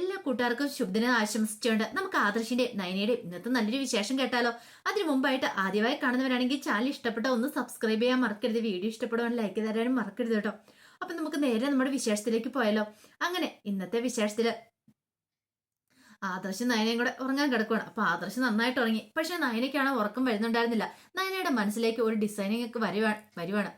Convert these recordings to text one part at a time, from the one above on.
എല്ലാ കൂട്ടുകാർക്കും ശുഭദിനം ആശംസിച്ചുകൊണ്ട് നമുക്ക് ആദർശിന്റെ നയനയുടെ ഇന്നത്തെ നല്ലൊരു വിശേഷം കേട്ടാലോ. അതിനു മുമ്പായിട്ട് ആദ്യമായി കാണുന്നവരാണെങ്കിൽ ചാനൽ ഇഷ്ടപ്പെട്ട ഒന്ന് സബ്സ്ക്രൈബ് ചെയ്യാൻ മറക്കരുത്. വീഡിയോ ഇഷ്ടപ്പെടുവാൻ ലൈക്ക് തരാനും മറക്കരുത് കേട്ടോ. അപ്പൊ നമുക്ക് നേരെ നമ്മുടെ വിശേഷത്തിലേക്ക് പോയാലോ. അങ്ങനെ ഇന്നത്തെ വിശേഷത്തിൽ ആദർശ് നയനയും കൂടെ ഉറങ്ങാൻ കിടക്കുവാണ്. അപ്പൊ ആദർശ് നന്നായിട്ട് ഉറങ്ങി. പക്ഷെ നയനയ്ക്കാണ് ഉറക്കം വരുന്നുണ്ടായിരുന്നില്ല. നയനയുടെ മനസ്സിലേക്ക് ഒരു ഡിസൈനിങ് ഒക്കെ വരുവാണ് വരുവാണ്.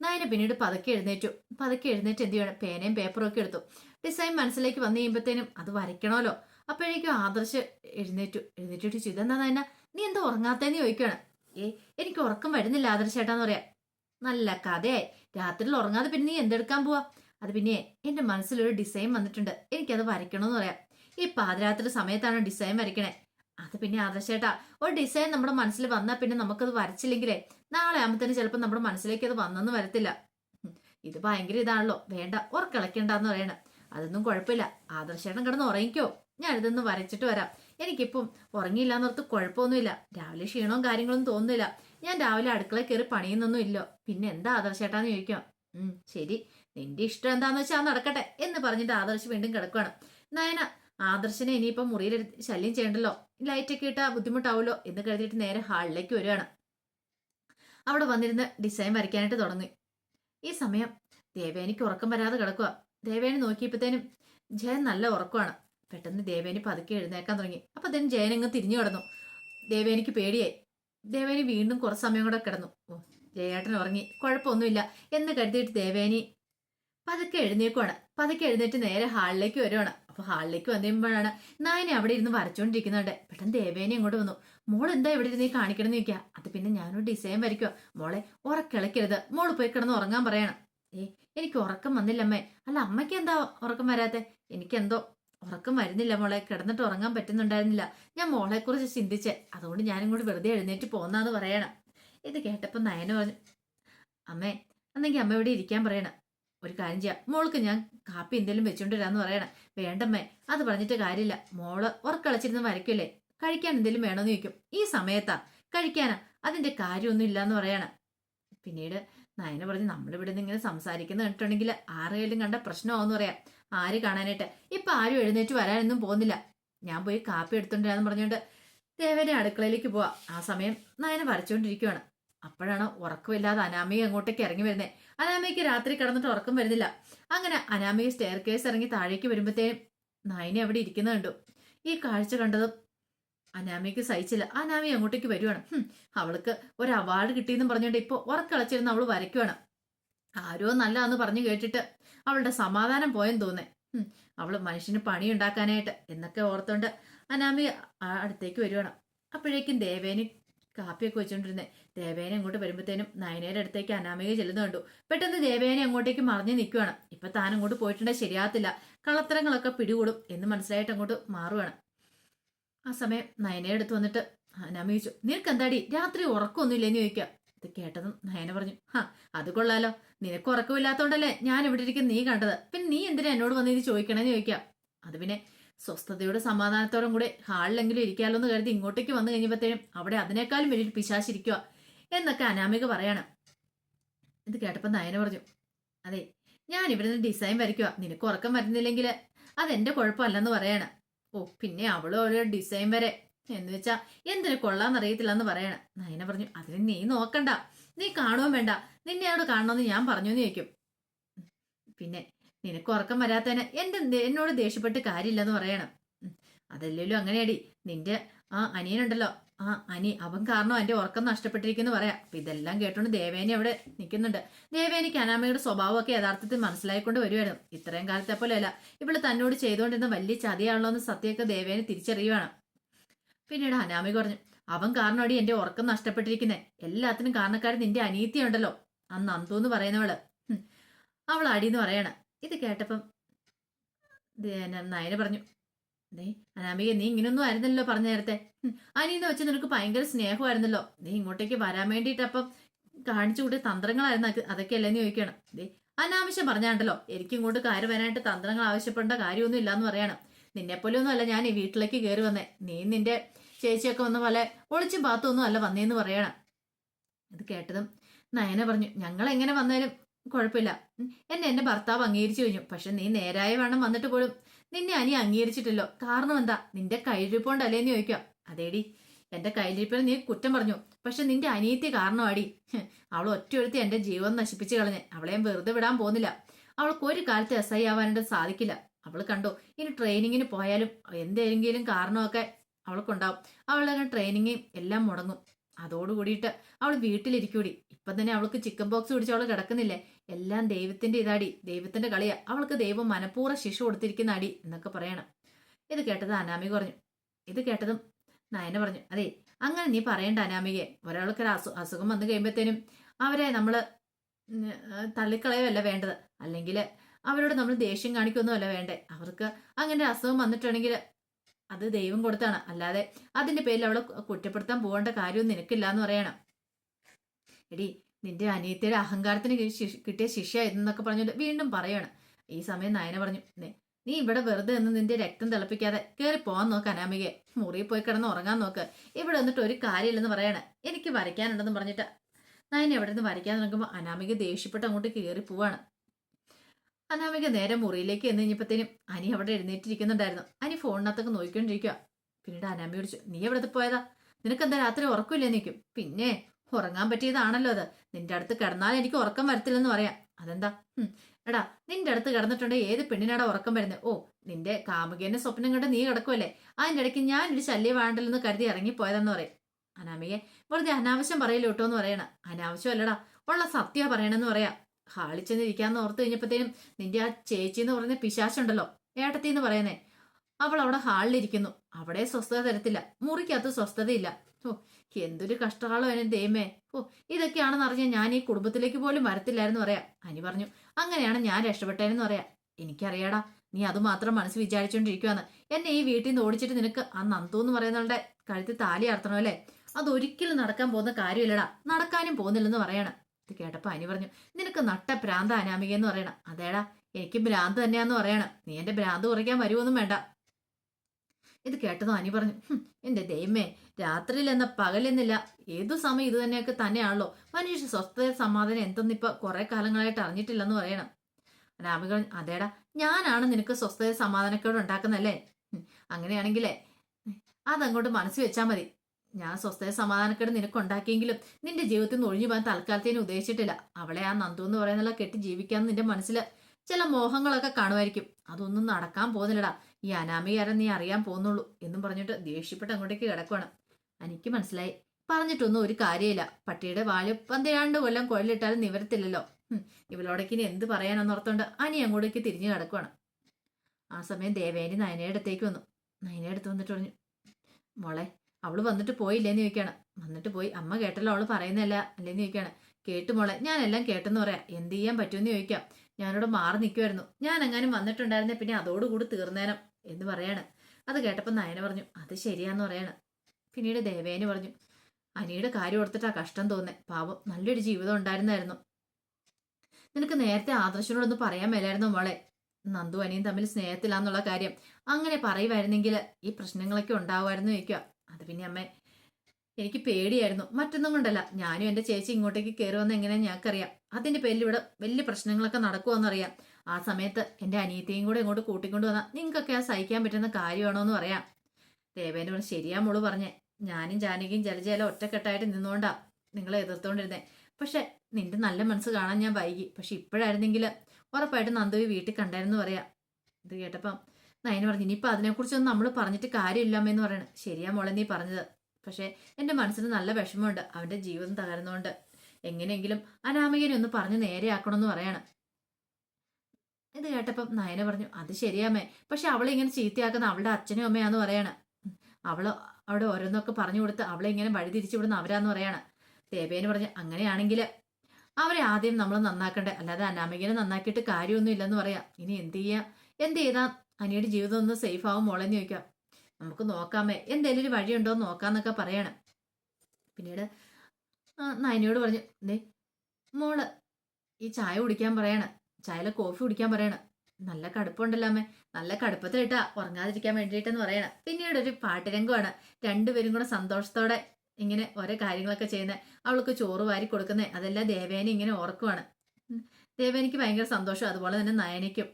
നയന പിന്നീട് പതുക്കെ എഴുന്നേറ്റു. പതുക്കെ എഴുന്നേറ്റ് എന്ത് ചെയ്യണം? പേനയും പേപ്പറും ഒക്കെ എടുത്തു. ഡിസൈൻ മനസ്സിലേക്ക് വന്നു കഴിയുമ്പോഴത്തേനും അത് വരയ്ക്കണമല്ലോ. അപ്പോഴേക്കും ആദർശ് എഴുന്നേറ്റു. എഴുന്നേറ്റിട്ട് ചെയ്തു എന്താ നയന? നീ എന്താ ഉറങ്ങാത്തേന്ന് ചോദിക്കുകയാണ്. ഏ എനിക്ക് ഉറക്കം വരുന്നില്ല ആദർശേട്ടാന്ന് പറയാ. നല്ല കഥയായി. രാത്രിയിൽ ഉറങ്ങാതെ പിന്നെ നീ എന്തെടുക്കാൻ പോവാ? അത് പിന്നെ എന്റെ മനസ്സിലൊരു ഡിസൈൻ വന്നിട്ടുണ്ട്. എനിക്കത് വരയ്ക്കണമെന്ന് പറയാം. ഈ പാതിരാത്രി സമയത്താണ് ഡിസൈൻ വരയ്ക്കണേ. അത് പിന്നെ ആദർശേട്ടാ ഒരു ഡിസൈൻ നമ്മുടെ മനസ്സിൽ വന്നാൽ പിന്നെ നമുക്കത് വരച്ചില്ലെങ്കിലേ നാളെ ആകുമ്പത്തേന് ചിലപ്പോൾ നമ്മുടെ മനസ്സിലേക്ക് അത് വന്നെന്ന് വരത്തില്ല. ഇത് ഭയങ്കര ഇതാണല്ലോ. വേണ്ട ഉറക്കളക്കണ്ടെന്ന് പറയണ. അതൊന്നും കുഴപ്പമില്ല. ആദർശേട്ടൻ കിടന്ന് ഉറങ്ങിക്കോ. ഞാൻ ഇതൊന്ന് വരച്ചിട്ട് വരാം. എനിക്കിപ്പം ഉറങ്ങിയില്ല എന്നോർത്ത് കുഴപ്പമൊന്നുമില്ല. രാവിലെ ക്ഷീണവും കാര്യങ്ങളൊന്നും തോന്നുന്നില്ല. ഞാൻ രാവിലെ അടുക്കള കയറി പണിയുന്നൊന്നും ഇല്ലോ. പിന്നെ എന്താ ആദർശേട്ടാന്ന് ചോദിക്കാം. ഉം ശരി. നിന്റെ ഇഷ്ടം എന്താന്ന് വെച്ചാൽ നടക്കട്ടെ എന്ന് പറഞ്ഞിട്ട് ആദർശ് വീണ്ടും കിടക്കുകയാണ് നയന ആദർശനെ ഇനിയിപ്പം മുറിയിൽ ശല്യം ചെയ്യണ്ടല്ലോ? ലൈറ്റൊക്കെ ഇട്ടാ ബുദ്ധിമുട്ടാവുമല്ലോ എന്ന് കരുതിയിട്ട് നേരെ ഹാളിലേക്ക് വരികയാണ്. അവിടെ വന്നിരുന്ന് ഡിസൈൻ വരയ്ക്കാനായിട്ട് തുടങ്ങി. ഈ സമയം ദേവേനിക്ക് ഉറക്കം വരാതെ കിടക്കുക ദേവേനി നോക്കിയപ്പോഴത്തേനും ജയൻ നല്ല ഉറക്കമാണ്. പെട്ടെന്ന് ദേവേനി പതുക്കെ എഴുന്നേക്കാൻ തുടങ്ങി. അപ്പം തന്നെ ജയൻ അങ്ങ് തിരിഞ്ഞു കിടന്നു. ദേവേനിക്ക് പേടിയായി. ദേവേനി വീണ്ടും കുറച്ച് സമയം കൂടെ കിടന്നു. ഓ ജയേട്ടൻ ഉറങ്ങി. കുഴപ്പമൊന്നുമില്ല. എന്ന് കരുതിയിട്ട് ദേവേനി പതുക്കെ എഴുന്നേക്കുവാണ്. പതുക്കെ എഴുന്നേറ്റ് നേരെ ഹാളിലേക്ക് വരുവാണ്. അപ്പൊ ഹാളിലേക്ക് വന്നുമ്പോഴാണ് നായനെ അവിടെ ഇരുന്ന് വരച്ചോണ്ടിരിക്കുന്നുണ്ട്. പെട്ടെന്ന് ദേവേനി അങ്ങോട്ട് വന്നു. മോൾ എന്താ ഇവിടെ ഇരുന്ന് കാണിക്കണം എന്ന് ചോദിക്കുക അത് പിന്നെ ഞാനൊരു ഡിസൈൻ വരയ്ക്കുക മോളെ ഉറക്കിളക്കരുത്. മോൾ പോയി കിടന്ന് ഉറങ്ങാൻ പറയണം. ഏ എനിക്ക് ഉറക്കം വന്നില്ല അമ്മേ അല്ല അമ്മയ്ക്ക് എന്താ ഉറക്കം വരാത്തെ? എനിക്കെന്തോ ഉറക്കം വരുന്നില്ല മോളെ. കിടന്നിട്ട് ഉറങ്ങാൻ പറ്റുന്നുണ്ടായിരുന്നില്ല. ഞാൻ മോളെ കുറിച്ച് ചിന്തിച്ചേ. അതുകൊണ്ട് ഞാനും കൂടി വെറുതെ എഴുന്നേറ്റ് പോന്നാന്ന് പറയണം. ഇത് കേട്ടപ്പോ നയന പറഞ്ഞു അമ്മേ അന്നെങ്കിൽ അമ്മ ഇവിടെ ഇരിക്കാൻ പറയണം. ഒരു കാര്യം ചെയ്യാം. മോൾക്ക് ഞാൻ കാപ്പി എന്തെങ്കിലും വെച്ചോണ്ട് വരാന്ന് പറയണം. വേണ്ടമ്മേ. അത് പറഞ്ഞിട്ട് കാര്യമില്ല. മോൾ ഉറക്കളച്ചിരുന്ന് വരയ്ക്കില്ലേ കഴിക്കാൻ എന്തെങ്കിലും വേണമെന്ന് ചോദിക്കും. ഈ സമയത്താ. കഴിക്കാനാ. അതിന്റെ കാര്യമൊന്നും ഇല്ലാന്ന് പറയണം. പിന്നീട് നയന പറഞ്ഞ് നമ്മളിവിടെ നിന്ന് ഇങ്ങനെ സംസാരിക്കുന്ന കേട്ടിട്ടുണ്ടെങ്കിൽ ആരെങ്കിലും കണ്ട പ്രശ്നമാവെന്ന് പറയാം. ആര് കാണാനായിട്ട്? ഇപ്പൊ ആരും എഴുന്നേറ്റ് വരാനൊന്നും പോകുന്നില്ല. ഞാൻ പോയി കാപ്പി എടുത്തോണ്ടിരാന്ന് പറഞ്ഞുകൊണ്ട് ദേവന്റെ അടുക്കളയിലേക്ക് പോവാ. ആ സമയം നയന വരച്ചുകൊണ്ടിരിക്കുവാണ് അപ്പോഴാണ് ഉറക്കമില്ലാതെ അനാമിക അങ്ങോട്ടേക്ക് ഇറങ്ങി വരുന്നത് അനാമികയ്ക്ക് രാത്രി കിടന്നിട്ട് ഉറക്കം വരുന്നില്ല. അങ്ങനെ അനാമിക സ്റ്റെയർ കേസ് ഇറങ്ങി താഴേക്ക് വരുമ്പോഴത്തേനും നയനെ അവിടെ ഇരിക്കുന്നത് കണ്ടു. ഈ കാഴ്ച കണ്ടതും അനാമിക്ക് സഹിച്ചില്ല. അനാമി അങ്ങോട്ടേക്ക് വരുവാണ്. അവൾക്ക് ഒരു അവാർഡ് കിട്ടിയെന്നും പറഞ്ഞുകൊണ്ട് ഇപ്പോൾ ഉറക്കളച്ചിരുന്ന് അവൾ വരയ്ക്കുവാണ്. ആരോ നല്ലതെന്ന് പറഞ്ഞു കേട്ടിട്ട് അവളുടെ സമാധാനം പോയെന്ന് തോന്നേ. അവൾ മനുഷ്യന് പണി ഉണ്ടാക്കാനായിട്ട് എന്നൊക്കെ ഓർത്തോണ്ട് അനാമി അടുത്തേക്ക് വരുവാണ്. അപ്പോഴേക്കും ദേവേന് കാപ്പിയൊക്കെ വെച്ചോണ്ടിരുന്നേ. ദേവേനെ അങ്ങോട്ട് വരുമ്പോഴത്തേനും നയനയുടെ അടുത്തേക്ക് അനാമിക ചെല്ലുന്ന കണ്ടു. പെട്ടെന്ന് ദേവേനെ അങ്ങോട്ടേക്ക് മറിഞ്ഞു നിൽക്കുവാണ് ഇപ്പൊ താൻ അങ്ങോട്ട് പോയിട്ടുണ്ടെങ്കിൽ ശരിയാകത്തില്ല. കള്ളത്തരങ്ങളൊക്കെ പിടികൂടും എന്ന് മനസ്സിലായിട്ട് അങ്ങോട്ട് മാറുവാണ്. ആ സമയം നയനെ അടുത്ത് വന്നിട്ട് അനാമി ചോദിച്ചു നിനക്ക് എന്താടി രാത്രി ഉറക്കമൊന്നുമില്ലെന്ന് ചോദിക്കുക ഇത് കേട്ടതും നയന പറഞ്ഞു ഹാ അത് കൊള്ളാലോ. നിനക്ക് ഉറക്കമില്ലാത്തോണ്ടല്ലേ ഞാൻ ഇവിടെ ഇരിക്കുന്ന നീ കണ്ടത്. പിന്നെ നീ എന്തിനാ എന്നോട് വന്ന് ഇത് ചോദിക്കണമെന്ന് ചോദിക്കാം. അത് പിന്നെ സ്വസ്ഥതയോടെ സമാധാനത്തോടും കൂടെ ഹാളിലെങ്കിലും ഇരിക്കാമല്ലോ എന്ന് കരുതി ഇങ്ങോട്ടേക്ക് വന്നു കഴിഞ്ഞപ്പോഴത്തേനും അവിടെ അതിനേക്കാളും വലിയൊരു പിശാശിരിക്കുക എന്നൊക്കെ അനാമിക പറയാണ്. ഇത് കേട്ടപ്പോൾ നയന പറഞ്ഞു അതെ ഞാൻ ഇവിടെ നിന്ന് ഡിസൈൻ വരയ്ക്കുക നിനക്ക് ഉറക്കം വരുന്നില്ലെങ്കിൽ അതെന്റെ കുഴപ്പമല്ലെന്ന് പറയാണ്. ഓ പിന്നെ അവളും ഒരു ഡിസൈൻ വരെ. എന്ന് വെച്ചാ എന്തിനു കൊള്ളാന്നറിയത്തില്ല എന്ന് പറയണം. നയന പറഞ്ഞു അതിന് നീ നോക്കണ്ട. നീ കാണുകയും വേണ്ട. നിന്നെ അവിടെ കാണണമെന്ന് ഞാൻ പറഞ്ഞു എന്ന് ചോദിക്കും. പിന്നെ നിനക്ക് ഉറക്കം വരാത്തതിന് എന്റെ എന്നോട് ദേഷ്യപ്പെട്ട് കാര്യമില്ലെന്ന് പറയണം. അതല്ലേലും അതല്ലല്ലോ അങ്ങനെയടി. നിന്റെ ആ അനിയനുണ്ടല്ലോ. ആ അനി അവൻ കാരണം എന്റെ ഉറക്കം നഷ്ടപ്പെട്ടിരിക്കുന്നു പറയാം. അപ്പൊ ഇതെല്ലാം കേട്ടോണ്ട് ദേവേനി അവിടെ നിൽക്കുന്നുണ്ട് ദേവേനിക്ക് അനാമയുടെ സ്വഭാവമൊക്കെ യഥാർത്ഥത്തിൽ മനസ്സിലായിക്കൊണ്ട് വരുവായിരുന്നു. ഇത്രയും കാലത്തെ പോലെയല്ല ഇവൾ തന്നോട് ചെയ്തുകൊണ്ടിരുന്ന വലിയ ചതിയാണല്ലോ എന്ന് സത്യമൊക്കെ ദേവേനെ തിരിച്ചറിയുവാണ്. പിന്നീട് അനാമി പറഞ്ഞു അവൻ കാരണം കാരണമടി എന്റെ ഉറക്കം നഷ്ടപ്പെട്ടിരിക്കുന്നേ. എല്ലാത്തിനും കാരണക്കാരൻ നിന്റെ അനീത്തിയുണ്ടല്ലോ അന്ന് അന്തു എന്ന് പറയുന്നവൾ അവൾ അടിയെന്ന് പറയണ. ഇത് കേട്ടപ്പം നയന പറഞ്ഞു ദേ അനാമിക നീ ഇങ്ങനൊന്നും ആയിരുന്നല്ലോ പറഞ്ഞ നേരത്തെ. അനിയെന്ന് വെച്ച് നിനക്ക് ഭയങ്കര സ്നേഹമായിരുന്നല്ലോ. നീ ഇങ്ങോട്ടേക്ക് വരാൻ വേണ്ടിയിട്ട് അപ്പം കാണിച്ചു കൂട്ടിയ തന്ത്രങ്ങളായിരുന്നു അതൊക്കെയല്ലേ നീ ചോദിക്കണം? ദേ അനാവശ്യം പറഞ്ഞാണ്ടല്ലോ എനിക്ക് ഇങ്ങോട്ട് കയറി വരാനായിട്ട് തന്ത്രങ്ങൾ ആവശ്യപ്പെടേണ്ട കാര്യമൊന്നും ഇല്ലാന്ന് പറയണം. നിന്നെപ്പോലെ ഒന്നും അല്ല ഞാൻ ഈ വീട്ടിലേക്ക് കയറി വന്നേ. നീ നിന്റെ ചേച്ചിയൊക്കെ വന്ന പോലെ ഒളിച്ചും പാത്തൊന്നും അല്ല വന്നേന്ന് പറയണം. ഇത് കേട്ടതും നയന പറഞ്ഞു ഞങ്ങൾ എങ്ങനെ വന്നാലും കുഴപ്പമില്ല. എന്നെ എന്റെ ഭർത്താവ് അംഗീകരിച്ചു കഴിഞ്ഞു. പക്ഷെ നീ നേരായ വേണം വന്നിട്ട് പോലും നിന്നെ അനി അംഗീകരിച്ചിട്ടല്ലോ. കാരണം എന്താ? നിന്റെ കയ്യിരിപ്പോണ്ടല്ലേന്ന് ചോദിക്കാം അതേടി. എന്റെ കയ്യിരിപ്പിന് നീ കുറ്റം പറഞ്ഞു. പക്ഷെ നിന്റെ അനിയത്തി കാരണമാടി. അവൾ ഒറ്റയൊരുത്തി എന്റെ ജീവൻ നശിപ്പിച്ചു കളഞ്ഞ്. അവളെയും വെറുതെ വിടാൻ പോകുന്നില്ല. അവൾക്ക് ഒരു കാലത്ത് എസ് ഐ ആവാനായിട്ട് സാധിക്കില്ല. അവൾ കണ്ടോ? ഇനി ട്രെയിനിങ്ങിന് പോയാലും എന്തെങ്കിലും കാരണമൊക്കെ അവൾക്കുണ്ടാവും. അവളുടെ ട്രെയിനിങ് എല്ലാം മുടങ്ങും. അതോടുകൂടിയിട്ട് അവൾ വീട്ടിലിരിക്കൂടി. ഇപ്പം തന്നെ അവൾക്ക് ചിക്കൻ ബോക്സ് പിടിച്ച് അവൾ കിടക്കുന്നില്ലേ? എല്ലാം ദൈവത്തിന്റെ ഇതാടി ദൈവത്തിന്റെ കളിയാ. അവൾക്ക് ദൈവം മനഃപൂർവ ശിശു കൊടുത്തിരിക്കുന്ന അടി എന്നൊക്കെ പറയണം. ഇത് കേട്ടത് അനാമിക പറഞ്ഞു. ഇത് കേട്ടതും നയന പറഞ്ഞു. അതെ അങ്ങനെ നീ പറയണ്ട അനാമികയെ. ഒരാൾക്ക് ഒരു അസു അസുഖം വന്നു കഴിയുമ്പോഴത്തേനും അവരെ നമ്മൾ തള്ളിക്കളയല്ല വേണ്ടത്. അല്ലെങ്കിൽ അവരോട് നമ്മൾ ദേഷ്യം കാണിക്കൊന്നുമല്ല വേണ്ടേ. അവർക്ക് അങ്ങനെ അസുഖം വന്നിട്ടുണ്ടെങ്കിൽ അത് ദൈവം കൊടുത്താണ്. അല്ലാതെ അതിന്റെ പേരിൽ അവളെ കുറ്റപ്പെടുത്താൻ പോകേണ്ട കാര്യമൊന്നും നിനക്കില്ല എന്ന് പറയണം. എടി നിന്റെ അനിയത്തിയുടെ അഹങ്കാരത്തിന് കിട്ടിയ ശിക്ഷ എന്നൊക്കെ പറഞ്ഞിട്ട് വീണ്ടും പറയാണ്. ഈ സമയം നയന പറഞ്ഞു നീ ഇവിടെ വെറുതെ നിന്ന് നിന്റെ രക്തം തിളപ്പിക്കാതെ കയറി പോകാൻ നോക്ക് അനാമികയെ. മുറിയിൽ പോയി കിടന്ന് ഉറങ്ങാൻ നോക്ക്. ഇവിടെ വന്നിട്ട് ഒരു കാര്യമില്ലെന്ന് പറയണേ. എനിക്ക് വരയ്ക്കാനുണ്ടെന്ന് പറഞ്ഞിട്ട് നയന എവിടെ നിന്ന് വരയ്ക്കാൻ നോക്കുമ്പോൾ അനാമിക ദേഷ്യപ്പെട്ട് അങ്ങോട്ട് കയറി പോവാണ്. അനാമിക നേരെ മുറിയിലേക്ക് എന്ന് കഴിഞ്ഞപ്പോഴത്തേനും അനി അവിടെ എഴുന്നേറ്റിരിക്കുന്നുണ്ടായിരുന്നു. അനി ഫോണിനകത്തൊക്കെ നോക്കിക്കൊണ്ടിരിക്കുക പിന്നീട് അനാമി വിളിച്ചു നീ എവിടെ പോയതാ? നിനക്ക് എന്താ രാത്രി ഉറക്കില്ലേ നിൽക്കും പിന്നെ ഉറങ്ങാൻ പറ്റിയതാണല്ലോ അത്. നിന്റെ അടുത്ത് കിടന്നാൽ എനിക്ക് ഉറക്കം വരത്തില്ലെന്ന് പറയാം. അതെന്താ? എടാ നിന്റെ അടുത്ത് കിടന്നിട്ടുണ്ടെങ്കിൽ ഏത് പെണ്ണിനാടാ ഉറക്കം വരുന്നത് ഓ നിന്റെ കാമുകേന്റെ സ്വപ്നം കണ്ട് നീ കിടക്കുമല്ലേ അതിന്റെ ഇടയ്ക്ക് ഞാൻ ഒരു ശല്യം വേണ്ടല്ലെന്ന് കരുതി ഇറങ്ങിപ്പോയതെന്ന് പറയും. അനാമികെ വെറുതെ അനാവശ്യം പറയല്ലോ കേട്ടോ എന്ന് പറയണ. അനാവശ്യമല്ലടാ ഉള്ള സത്യ പറയണെന്ന് പറയാ. ഹാളിൽ ചെന്നിരിക്കാന്ന് ഓർത്ത് കഴിഞ്ഞപ്പോഴത്തേനും നിന്റെ ആ ചേച്ചി എന്ന് പറയുന്ന പിശാശുണ്ടല്ലോ ഏട്ടത്തി എന്ന് പറയുന്നേ. അവൾ അവിടെ ഹാളിലിരിക്കുന്നു. അവിടെ സ്വസ്ഥത തരത്തില്ല. മുറിക്കകത്ത് സ്വസ്ഥതയില്ല. ഓ എന്തൊരു കഷ്ടകാലം എന്നെ ദൈവമേ. ഓ ഇതൊക്കെയാണെന്ന് അറിഞ്ഞാൽ ഞാൻ ഈ കുടുംബത്തിലേക്ക് പോലും വരത്തില്ലായിരുന്നു പറയാം. അനി പറഞ്ഞു അങ്ങനെയാണ് ഞാൻ രക്ഷപ്പെട്ടേനെന്ന് പറയാം. എനിക്കറിയാടാ നീ അത് മാത്രം മനസ്സ് വിചാരിച്ചുകൊണ്ടിരിക്കുവാന്ന് എന്നെ ഈ വീട്ടിൽ നിന്ന് ഓടിച്ചിട്ട് നിനക്ക് ആ നന്ദു എന്ന് പറയുന്നവളുടെ കഴുത്തിൽ താലി അർത്തണം അല്ലേ? അതൊരിക്കലും നടക്കാൻ പോകുന്ന കാര്യമില്ലടാ. നടക്കാനും പോകുന്നില്ലെന്ന് പറയണം. ഇത് കേട്ടപ്പോൾ അനി പറഞ്ഞു നിനക്ക് നട്ട ഭ്രാന്ത അനാമിക എന്ന് പറയണം. അതേടാ എനിക്ക് ഭ്രാന്ത് തന്നെയാന്ന് പറയണം. നീ എന്റെ ഭ്രാന്ത് കുറയ്ക്കാൻ വരുമൊന്നും വേണ്ട. ഇത് കേട്ടതും അനി പറഞ്ഞു "ഹും, എന്റെ ദൈവമേ രാത്രിയിലെന്ന പകലെന്നില്ല ഏതു സമയം ഇത് തന്നെയൊക്കെ തന്നെയാണല്ലോ. മനുഷ്യ സ്വസ്ഥത സമാധാനം എന്തെന്നിപ്പോ കുറെ കാലങ്ങളായിട്ട് അറിഞ്ഞിട്ടില്ലെന്ന് പറയണം. രാമികൾ അതേടാ ഞാനാണ് നിനക്ക് സ്വസ്ഥത സമാധാനക്കേട് ഉണ്ടാക്കുന്നല്ലേ അങ്ങനെയാണെങ്കിലേ അതങ്ങോട്ട് മനസ്സിൽ വെച്ചാൽ മതി. ഞാൻ സ്വസ്ഥത സമാധാനക്കേട് നിനക്ക് ഉണ്ടാക്കിയെങ്കിലും നിന്റെ ജീവിതത്തിൽ നിന്ന് ഒഴിഞ്ഞു പോകാൻ തൽക്കാലത്തേന് ഉദ്ദേശിച്ചിട്ടില്ല. അവളെ ആ നന്ദു എന്ന് പറയുന്നുള്ള കെട്ടി ജീവിക്കാന്ന് നിന്റെ മനസ്സിൽ ചില മോഹങ്ങളൊക്കെ കാണുമായിരിക്കും. അതൊന്നും നടക്കാൻ പോകുന്നില്ലടാ. ഈ അനാമികാരൻ നീ അറിയാൻ പോകുന്നുള്ളൂ എന്നും പറഞ്ഞിട്ട് ദേഷ്യപ്പെട്ട് അങ്ങോട്ടേക്ക് കിടക്കുവാണ്. എനിക്ക് മനസ്സിലായി. പറഞ്ഞിട്ടൊന്നും ഒരു കാര്യമില്ല. പട്ടിയുടെ വാൽ പന്തിരാണ്ട് കൊല്ലം കുഴലിട്ടാലും നിവരത്തില്ലല്ലോ. ഇവളോടേക്ക് ഇനി എന്ത് പറയാനെന്നോർത്തോണ്ട് അനി അങ്ങോട്ടേക്ക് തിരിഞ്ഞു കിടക്കുവാണ്. ആ സമയം ദേവേനി നയനയുടെ അടുത്തേക്ക് വന്നു. നയനയുടെ അടുത്ത് വന്നിട്ട് പറഞ്ഞു മോളെ അവൾ വന്നിട്ട് പോയില്ലേന്ന് ചോദിക്കാണ്. വന്നിട്ട് പോയി അമ്മ കേട്ടല്ലോ അവൾ പറയുന്നല്ല അല്ലേന്ന് ചോദിക്കാണ്. കേട്ടു മോളെ ഞാനെല്ലാം കേട്ടെന്ന് പറയാം. എന്ത് ചെയ്യാൻ പറ്റുമെന്ന് ചോദിക്കാം. ഞാനിവിടെ മാറി നിൽക്കുമായിരുന്നു ഞാൻ എങ്ങാനും വന്നിട്ടുണ്ടായിരുന്നേ പിന്നെ അതോടുകൂടി തീർന്നേനം എന്ന് പറയാണ്. അത് കേട്ടപ്പോൾ നയന പറഞ്ഞു അത് ശരിയാന്ന് പറയാണ്. പിന്നീട് ദേവേന് പറഞ്ഞു അനിയുടെ കാര്യം ഓർത്തിട്ടാ കഷ്ടം തോന്നേ പാവം നല്ലൊരു ജീവിതം ഉണ്ടായിരുന്നായിരുന്നു. നിനക്ക് നേരത്തെ ആദർശനോടൊന്ന് പറയാൻ മേലായിരുന്നു മോളെ. നന്ദു അനിയും തമ്മിൽ സ്നേഹത്തിലാന്നുള്ള കാര്യം. അങ്ങനെ പറയുമായിരുന്നെങ്കിൽ ഈ പ്രശ്നങ്ങളൊക്കെ ഉണ്ടാവുമായിരുന്നു ചോദിക്കുക അത് പിന്നെ അമ്മേ എനിക്ക് പേടിയായിരുന്നു. മറ്റൊന്നും കൊണ്ടല്ല. ഞാനും എന്റെ ചേച്ചി ഇങ്ങോട്ടേക്ക് കയറി വന്ന എങ്ങനെയാ ഞങ്ങൾക്കറിയാം അതിന്റെ പേരിൽ ഇവിടെ വലിയ പ്രശ്നങ്ങളൊക്കെ നടക്കുമെന്നറിയാം ആ സമയത്ത് എന്റെ അനിയത്തെയും കൂടെ ഇങ്ങോട്ട് കൂട്ടിക്കൊണ്ട് വന്നാൽ നിങ്ങൾക്കൊക്കെ ആ സഹിക്കാൻ പറ്റുന്ന കാര്യമാണോ എന്ന് പറയാം ദേവേന്റെ ശരിയാ മോൾ പറഞ്ഞേ. ഞാനും ജാനകിയും ജലജല ഒറ്റക്കെട്ടായിട്ട് നിന്നുകൊണ്ടാ നിങ്ങളെ എതിർത്തോണ്ടിരുന്നേ. പക്ഷെ നിന്റെ നല്ല മനസ്സ് കാണാൻ ഞാൻ വൈകി. പക്ഷെ ഇപ്പോഴായിരുന്നെങ്കിൽ ഉറപ്പായിട്ടും നന്ദുവി വീട്ടിൽ കണ്ടായിരുന്നു പറയാം. ഇത് കേട്ടപ്പം നയന് പറഞ്ഞു ഇനിയിപ്പോൾ അതിനെക്കുറിച്ചൊന്നും നമ്മൾ പറഞ്ഞിട്ട് കാര്യമില്ലാമെന്ന് പറയണം. ശരിയാ മോളെ നീ പറഞ്ഞത്. പക്ഷേ എന്റെ മനസ്സിന് നല്ല വിഷമമുണ്ട്. അവന്റെ ജീവിതം തകരുന്നതുകൊണ്ട് എങ്ങനെയെങ്കിലും അനാമികനെ ഒന്ന് പറഞ്ഞ് നേരെയാക്കണമെന്ന് പറയാണ്. ഇത് കേട്ടപ്പം നയന പറഞ്ഞു അത് ശരിയാമേ പക്ഷെ അവളെ ഇങ്ങനെ ചീത്തയാക്കുന്ന അവളുടെ അച്ഛനും അമ്മയാന്ന് പറയാണ്. അവൾ അവിടെ ഓരോന്നൊക്കെ പറഞ്ഞു കൊടുത്ത് അവളെ ഇങ്ങനെ വഴി തിരിച്ചു വിടുന്ന അവരാന്ന് പറയാണ്. ദേവേന് പറഞ്ഞു അങ്ങനെയാണെങ്കിൽ അവരെ ആദ്യം നമ്മൾ നന്നാക്കണ്ടേ. അല്ലാതെ അനാമികനെ നന്നാക്കിയിട്ട് കാര്യമൊന്നും ഇല്ലെന്ന് പറയാം. ഇനി എന്ത് ചെയ്യാം? എന്ത് ചെയ്താ? അനിയുടെ ജീവിതം ഒന്ന് സേഫ് ആവും മോളെന്ന് ചോദിക്കാം. നമുക്ക് നോക്കാമേ. എന്തേലും ഒരു വഴിയുണ്ടോ നോക്കാന്നൊക്കെ പറയണം. പിന്നീട് നയനയോട് പറഞ്ഞു ദേ മോൾ ഈ ചായ കുടിക്കാൻ പറയണം. ചായയിലെ കോഫി കുടിക്കാൻ പറയണം. നല്ല കടുപ്പുണ്ടല്ലോ അമ്മേ. നല്ല കടുപ്പത്തിലിട്ടാ ഉറങ്ങാതിരിക്കാൻ വേണ്ടിയിട്ടെന്ന് പറയണം. പിന്നീട് ഒരു പാട്ടുരംഗമാണ് രണ്ടുപേരും കൂടെ സന്തോഷത്തോടെ ഇങ്ങനെ ഓരോ കാര്യങ്ങളൊക്കെ ചെയ്യുന്നത് അവൾക്ക് ചോറ് വാരി കൊടുക്കുന്നേ അതെല്ലാം ദേവേനെ ഇങ്ങനെ ഓർക്കുവാണ്. ദേവേനിക്ക് ഭയങ്കര സന്തോഷം. അതുപോലെ തന്നെ നയനയ്ക്കും.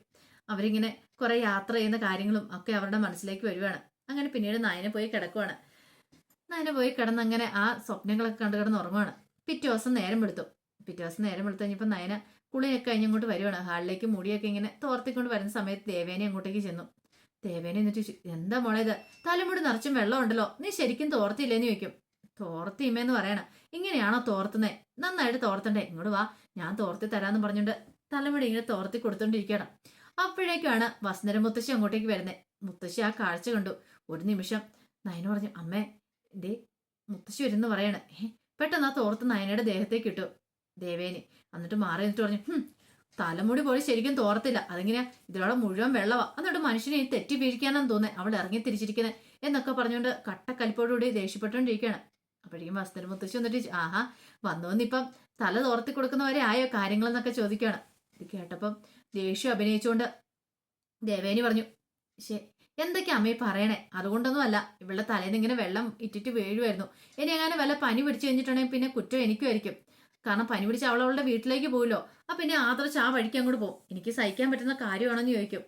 അവരിങ്ങനെ കുറെ യാത്ര ചെയ്യുന്ന കാര്യങ്ങളും ഒക്കെ അവരുടെ മനസ്സിലേക്ക് വരുവാണ്. അങ്ങനെ പിന്നീട് നയന പോയി കിടക്കുവാണ്. നയന പോയി കിടന്ന് അങ്ങനെ ആ സ്വപ്നങ്ങളൊക്കെ കണ്ടു കിടന്ന് ഉറങ്ങുവാണ്. പിറ്റേ ദിവസം നേരം വെളുത്തു. പിറ്റേ ദിവസം നേരം വെളുത്തു കഴിഞ്ഞപ്പോൾ നയന കുളിയൊക്കെ കഴിഞ്ഞ് ഇങ്ങോട്ട് വരുവാണ്. ഹാളിലേക്ക് മുടിയൊക്കെ ഇങ്ങനെ തോർത്തിക്കൊണ്ട് വരുന്ന സമയത്ത് ദേവേനെ അങ്ങോട്ടേക്ക് ചെന്നു. ദേവേനെ എന്നിട്ട് എന്താ മോളെ ഇത്? തലമുടി നിറച്ചും വെള്ളം ഉണ്ടല്ലോ. നീ ശരിക്കും തോർത്തില്ലേന്ന് ചോദിക്കും. തോർത്തിമ്മേന്ന് പറയണം. ഇങ്ങനെയാണോ തോർത്തുന്നേ? നന്നായിട്ട് തോർത്തണ്ടേ. ഇങ്ങോട്ട് വാ. ഞാൻ തോർത്തി തരാന്ന് പറഞ്ഞുകൊണ്ട് തലമുടി ഇങ്ങനെ തോർത്തി കൊടുത്തോണ്ടിരിക്കണം അപ്പോഴേക്കാണ് വസന്തര മുത്തശ്ശി അങ്ങോട്ടേക്ക് വരുന്നത് മുത്തശ്ശി ആ കാഴ്ച കണ്ടു. ഒരു നിമിഷം നയന പറഞ്ഞു അമ്മേ ദേ മുത്തശ്ശി വരുന്നു പറയണ. ഏ പെട്ടെന്ന് ആ തോർത്ത് നയനയുടെ ദേഹത്തേക്ക് ഇട്ടു. ദേവേനി എന്നിട്ട് മാറി നിന്നിട്ട് പറഞ്ഞു തലമുടി പോയി ശരിക്കും തോർത്തില്ല. അതിങ്ങനെ ഇതിലൂടെ മുഴുവൻ വെള്ളവാ. എന്നിട്ട് മനുഷ്യനെ തെറ്റി വീഴിക്കാനെന്ന് തോന്നേ അവൾ ഇറങ്ങി തിരിച്ചിരിക്കുന്നത് എന്നൊക്കെ പറഞ്ഞുകൊണ്ട് കട്ടക്കലിപ്പോടുകൂടി ദേഷ്യപ്പെട്ടുകൊണ്ടിരിക്കുകയാണ്. അപ്പോഴേക്കും വസ്തുര മുത്തശ്ശി വന്നിട്ട് ആഹാ വന്നു വന്നിപ്പം തല തോർത്തി കൊടുക്കുന്നവരെ ആയോ കാര്യങ്ങളെന്നൊക്കെ ചോദിക്കുകയാണ്. ഇത് കേട്ടപ്പം ദേഷ്യം അഭിനയിച്ചുകൊണ്ട് ദേവേനി പറഞ്ഞു ശേ എന്തൊക്കെ അമ്മയെ പറയണേ? അതുകൊണ്ടൊന്നും അല്ല ഇവളുടെ തലേന്ന് ഇങ്ങനെ വെള്ളം ഇറ്റിട്ട് വീഴുമായിരുന്നു ഇനി അങ്ങനെ വല്ല പനി പിടിച്ചു കഴിഞ്ഞിട്ടുണ്ടെങ്കിൽ പിന്നെ കുറ്റം എനിക്കുമായിരിക്കും കാരണം പനി പിടിച്ച് അവൾ അവളുടെ വീട്ടിലേക്ക് പോയില്ലോ ആ പിന്നെ ആദർശ് ആ വഴിക്ക് അങ്ങോട്ട് പോകും. എനിക്ക് സഹിക്കാൻ പറ്റുന്ന കാര്യമാണെന്ന് ചോദിക്കും.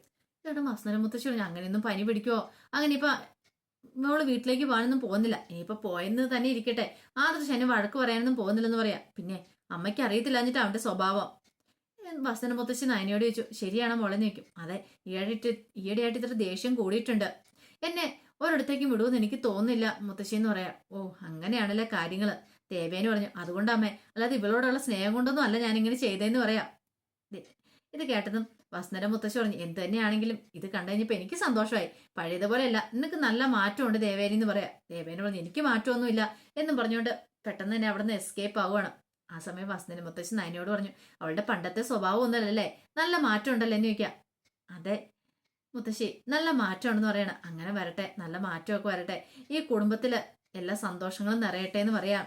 ചേട്ടാ മസ്നര മുത്തശ്ശി പറഞ്ഞു അങ്ങനെയൊന്നും പനി പിടിക്കുമോ അങ്ങനെ ഇപ്പൊ മോൾ വീട്ടിലേക്ക് പോകാനൊന്നും പോകുന്നില്ല. ഇനിയിപ്പോ പോയെന്ന് തന്നെ ഇരിക്കട്ടെ. ആദർശ് എന്നെ വഴക്ക് പറയാനൊന്നും പോകുന്നില്ലെന്ന് പറയാം. പിന്നെ അമ്മയ്ക്ക് അറിയത്തില്ല എന്നിട്ട് അവന്റെ സ്വഭാവം. വസന മുത്തശ്ശി നയനയോട് ചോദിച്ചു ശരിയാണോ മോളെ? നിൽക്കും അതെ ഈയിടെ ഈയിടെയായിട്ട് ഇത്ര ദേഷ്യം കൂടിയിട്ടുണ്ട്. എന്നെ ഒരിടത്തേക്കും വിടുമെന്ന് എനിക്ക് തോന്നുന്നില്ല മുത്തശ്ശി എന്ന് പറയാം. ഓ അങ്ങനെയാണല്ലേ കാര്യങ്ങൾ ദേവേന് പറഞ്ഞു. അതുകൊണ്ടമ്മേ അല്ലാതെ ഇവളോടുള്ള സ്നേഹം കൊണ്ടൊന്നും അല്ല ഞാനിങ്ങനെ ചെയ്തതെന്ന് പറയാം. ഇത് കേട്ടതും വസന്തര മുത്തശ്ശി പറഞ്ഞു എന്ത് തന്നെയാണെങ്കിലും ഇത് കണ്ടു കഴിഞ്ഞപ്പോൾ എനിക്ക് സന്തോഷമായി. പഴയതുപോലെയല്ല നിനക്ക് നല്ല മാറ്റമുണ്ട് ദേവേനി എന്ന് പറയാം. ദേവേന് പറഞ്ഞു എനിക്ക് മാറ്റമൊന്നുമില്ല എന്നും പറഞ്ഞുകൊണ്ട് പെട്ടെന്ന് തന്നെ അവിടെ നിന്ന് എസ്കേപ്പ് ആവുകയാണ് ആ സമയം വസന്തര മുത്തശ്ശൻ നയനോട് പറഞ്ഞു അവളുടെ പണ്ടത്തെ സ്വഭാവം ഒന്നുമല്ലല്ലേ നല്ല മാറ്റം ഉണ്ടല്ലോ? എന്ന് ചോദിക്കാം അതെ മുത്തശ്ശി നല്ല മാറ്റമാണെന്ന് പറയണം. അങ്ങനെ വരട്ടെ നല്ല മാറ്റമൊക്കെ വരട്ടെ. ഈ കുടുംബത്തിൽ എല്ലാ സന്തോഷങ്ങളും നിറയട്ടെ എന്ന് പറയാം.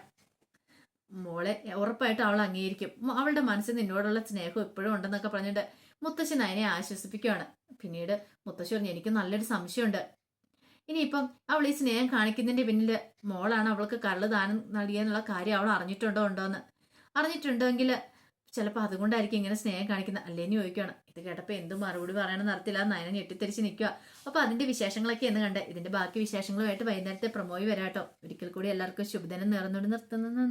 മോളെ ഉറപ്പായിട്ട് അവൾ അംഗീകരിക്കും. അവളുടെ മനസ്സിൽ നിന്നോടുള്ള സ്നേഹം ഇപ്പോഴും ഉണ്ടെന്നൊക്കെ പറഞ്ഞിട്ട് മുത്തശ്ശി നയനെ ആശ്വസിപ്പിക്കുകയാണ് പിന്നീട് മുത്തശ്ശി പറഞ്ഞു എനിക്ക് നല്ലൊരു സംശയമുണ്ട്. ഇനിയിപ്പം അവൾ ഈ സ്നേഹം കാണിക്കുന്നതിന്റെ പിന്നിൽ മോളാണ് അവൾക്ക് കള്ള് ദാനം നൽകിയെന്നുള്ള കാര്യം അവൾ അറിഞ്ഞിട്ടുണ്ടോ ഉണ്ടോ എന്ന് അറിഞ്ഞിട്ടുണ്ടെങ്കിൽ ചിലപ്പോൾ അതുകൊണ്ടായിരിക്കും ഇങ്ങനെ സ്നേഹം കാണിക്കുന്നത്. അല്ലേന്ന് ചോദിക്കുകയാണ്. ഇത് കേട്ടപ്പോൾ എന്തും മറുപടി പറയണമെന്ന് അറിയത്തില്ല. നയന ഞെട്ടിത്തെരിച്ച് നിൽക്കുക അപ്പോൾ അതിന്റെ വിശേഷങ്ങളൊക്കെ എന്ന് കണ്ടേ. ഇതിന്റെ ബാക്കി വിശേഷങ്ങളുമായിട്ട് വൈകുന്നേരത്തെ പ്രമോയി വരാട്ടോ. ഒരിക്കൽ കൂടി എല്ലാവർക്കും ശുഭദിനം നേർന്നുകൊണ്ട് നിർത്തുന്നു.